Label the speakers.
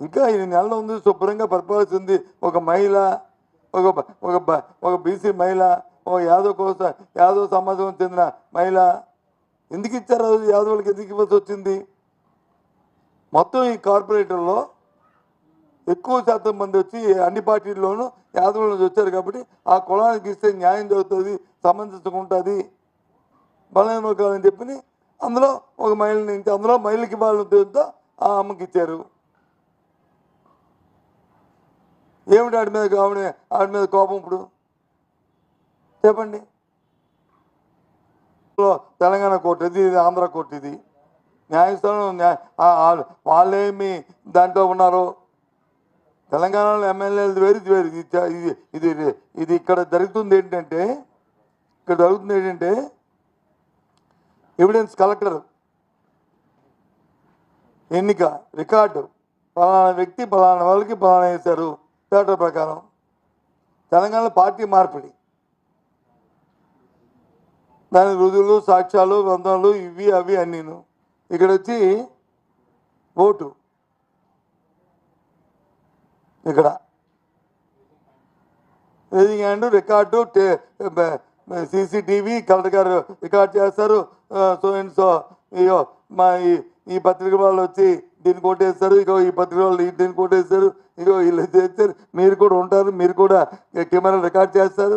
Speaker 1: ఇంకా ఈ నెలలో ఉంది శుభ్రంగా పరిపాలిస్తుంది ఒక మహిళ ఒక ఒక ఒక బీసీ మహిళ ఒక యాదవ్ కోసం యాదవ్ సమాజం చెందిన మహిళ. ఎందుకు ఇచ్చారు యాదవులకు యాదవులకి? ఎందుకు ఇవ్వాల్సి వచ్చింది? మొత్తం ఈ కార్పొరేటర్లో ఎక్కువ శాతం మంది వచ్చి అన్ని పార్టీల్లోనూ యాదవుల నుంచి వచ్చారు కాబట్టి ఆ కులానికి ఇస్తే న్యాయం జరుగుతుంది సమంజసంగా ఉంటుంది బలమైన వర్గాలని చెప్పి అందులో ఒక మహిళని అందులో మహిళకి ఇవ్వాలని ఉద్దేశంతో ఆ అమ్మకి ఇచ్చారు. ఏమిటి ఆడి మీద ఆవిడ ఆడి మీద కోపం ఇప్పుడు? చెప్పండి. తెలంగాణ కోర్టు ఇది ఇది ఆంధ్ర కోర్టు ఇది. న్యాయస్థానం వాళ్ళేమి దాంట్లో ఉన్నారు. తెలంగాణలో ఎమ్మెల్యేలు వేరు ఇది వేరు. ఇది ఇది ఇది ఇది ఇక్కడ జరుగుతుంది ఏంటంటే ఇక్కడ జరుగుతుంది ఏంటంటే ఎవిడెన్స్ కలెక్టర్ ఎన్నిక రికార్డు పలానా వ్యక్తి పలానా వాళ్ళకి పలానా వేశారు పేటర్ ప్రకారం తెలంగాణలో పార్టీ మార్పిడి. దాని రుజువులు సాక్ష్యాలు గ్రంథాలు ఇవి అవి అన్నీను. ఇక్కడ వచ్చి ఓటు. ఇక్కడ. Raising hand record CCTV collector గారు రికార్డ్ చేస్తారు. సో అండ్ సో మా ఈ ఈ పత్రిక వాళ్ళు వచ్చి దీన్ని కొట్టేస్తారు ఇగో ఈ పత్రిక వాళ్ళు దీన్ని కొట్టేస్తారు ఇగో వీళ్ళు చేస్తారు. మీరు కూడా ఉంటారు మీరు కూడా కెమెరా రికార్డ్ చేస్తారు.